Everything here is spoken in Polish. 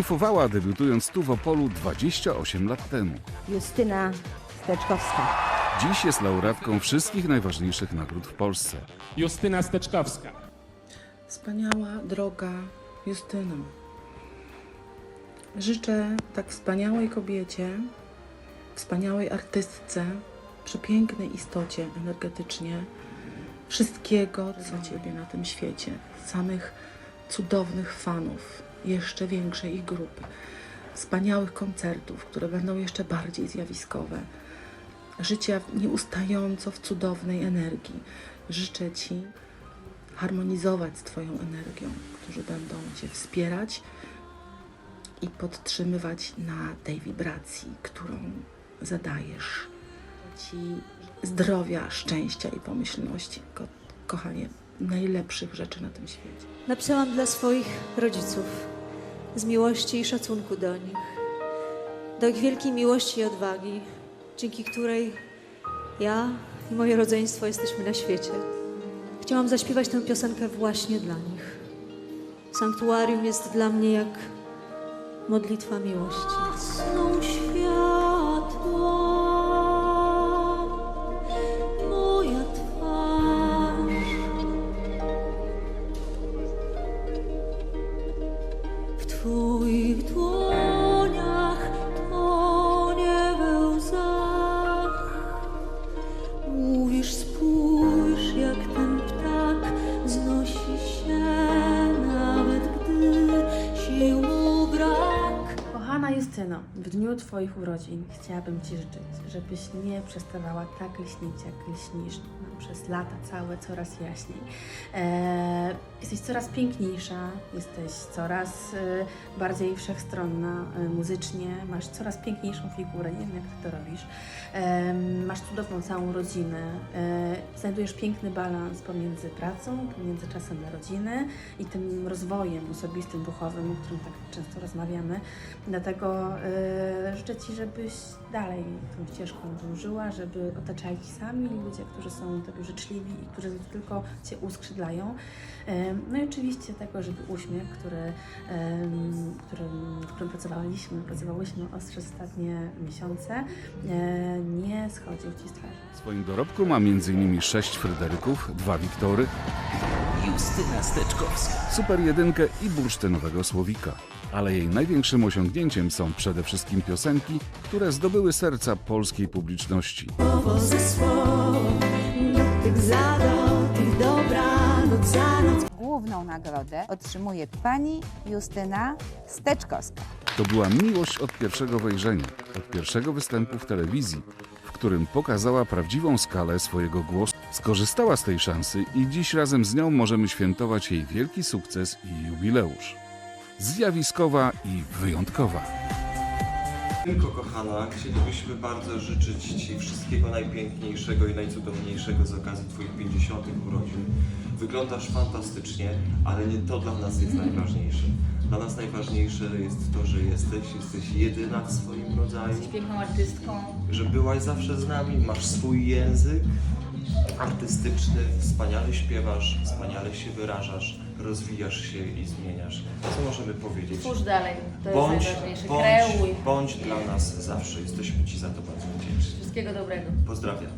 Triumfowała debiutując tu w Opolu 28 lat temu. Justyna Steczkowska. Dziś jest laureatką wszystkich najważniejszych nagród w Polsce. Justyna Steczkowska. Wspaniała, droga Justyno. Życzę tak wspaniałej kobiecie, wspaniałej artystce, przepięknej istocie energetycznie, wszystkiego dla Ciebie na tym świecie, samych cudownych fanów, jeszcze większej grupy, wspaniałych koncertów, które będą jeszcze bardziej zjawiskowe, życia nieustająco w cudownej energii. Życzę Ci harmonizować z Twoją energią, którzy będą Cię wspierać i podtrzymywać na tej wibracji, którą zadajesz. Ci zdrowia, szczęścia i pomyślności, ko- kochanie, najlepszych rzeczy na tym świecie. Napisałam dla swoich rodziców z miłości i szacunku do nich, do ich wielkiej miłości i odwagi, dzięki której ja i moje rodzeństwo jesteśmy na świecie. Chciałam zaśpiewać tę piosenkę właśnie dla nich. Sanktuarium jest dla mnie jak modlitwa miłości. W dniu Twoich urodzin chciałabym Ci życzyć, żebyś nie przestawała tak lśnić, jak lśnisz przez lata całe, coraz jaśniej. E, jesteś coraz piękniejsza, jesteś coraz e, bardziej wszechstronna e, muzycznie, masz coraz piękniejszą figurę, nie wiem jak Ty to robisz. E, masz cudowną całą rodzinę, e, znajdujesz piękny balans pomiędzy pracą, pomiędzy czasem na rodzinę i tym rozwojem osobistym, duchowym, o którym tak często rozmawiamy. Dlatego e, życzę Ci, żebyś dalej tą ścieżką dążyła, żeby otaczali Ci sami ludzie, którzy są Tobie życzliwi i którzy tylko Cię uskrzydlają. No i oczywiście tego, żeby uśmiech, który, którym, w którym pracowaliśmy, pracowałyśmy przez ostatnie miesiące, e, nie schodził Ci z twarzy. W swoim dorobku ma m.in. sześć Fryderyków, dwa Wiktory, Justyna Steczkowska. Super Jedynkę i bursztynowego Słowika. Ale jej największym osiągnięciem są przede wszystkim piosenki, które zdobyły serca polskiej publiczności. Słowo ze słowem, Główną nagrodę otrzymuje pani Justyna Steczkowska. To była miłość od pierwszego wejrzenia, od pierwszego występu w telewizji, w którym pokazała prawdziwą skalę swojego głosu. Skorzystała z tej szansy i dziś razem z nią możemy świętować jej wielki sukces i jubileusz. Zjawiskowa i wyjątkowa. Tylko kochana, chcielibyśmy bardzo życzyć Ci wszystkiego najpiękniejszego i najcudowniejszego z okazji Twoich 50. urodzin. Wyglądasz fantastycznie, ale nie to dla nas jest najważniejsze. Dla nas najważniejsze jest to, że jesteś, jesteś jedyna w swoim rodzaju, Piękną artystką, że byłaś zawsze z nami, masz swój język artystyczny, wspaniale śpiewasz, wspaniale się wyrażasz, rozwijasz się i zmieniasz. Co możemy powiedzieć? twórz dalej, to Bądź, jest najważniejsze. bądź, Kreuj. bądź dla nas zawsze. Jesteśmy Ci za to bardzo wdzięczni. Wszystkiego dobrego. Pozdrawiam.